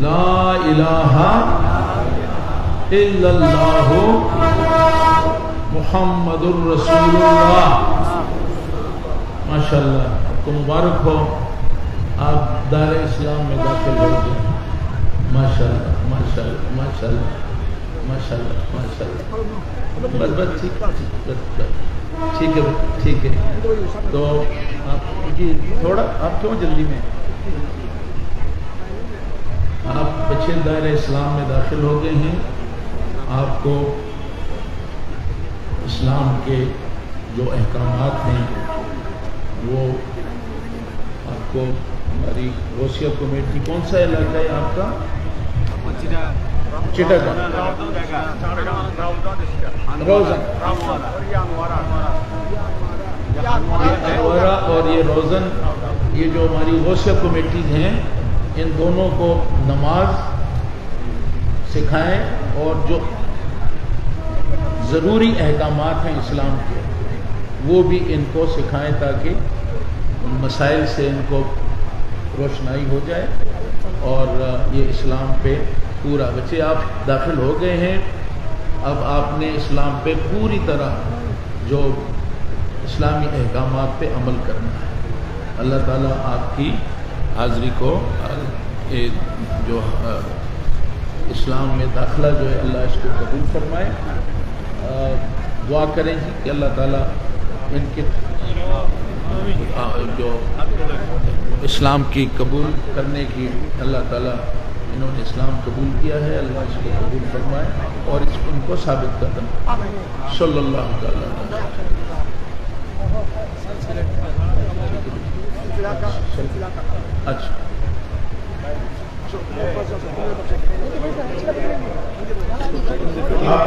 لا الہ الا اللہ محمد الرسول اللہ ماشاء اللہ آپ کو مبارک ہو۔ آپ دار اسلام میں داخل ہو گئے ماشاء اللہ ماشاء اللہ ماشاء اللہ ماشاء اللہ ماشاء اللہ بس بس ٹھیک بس بس۔ ٹھیک ہے ٹھیک ہے۔ تو آپ جی تھوڑا، آپ کیوں جلدی میں۔ آپ بچے دائرہ اسلام میں داخل ہو گئے ہیں۔ آپ کو اسلام کے جو احکامات ہیں، وہ آپ کو ہماری روسیہ کمیٹی، کون سا علاقہ ہے آپ کا؟ چٹا روزن اور یہ روزن، یہ جو ہماری غوثیہ کمیٹیز ہیں ان دونوں کو نماز سکھائیں اور جو ضروری احکامات ہیں اسلام کے، وہ بھی ان کو سکھائیں تاکہ ان مسائل سے ان کو روشنائی ہو جائے اور یہ اسلام پہ پورا، بچے آپ داخل ہو گئے ہیں، اب آپ نے اسلام پہ پوری طرح جو اسلامی احکامات پہ عمل کرنا ہے۔ اللہ تعالیٰ آپ کی حاضری کو جو اسلام میں داخلہ جو ہے، اللہ اس کو قبول فرمائے۔ دعا کریں جی کہ اللہ تعالیٰ ان کے جو اسلام کی قبول کرنے کی اللہ تعالیٰ انہوں نے اسلام قبول کیا ہے، اللہ اس کو قبول فرمائے اور اس ان کو ثابت قدم صلی اللہ تعالیٰ اچھا آپ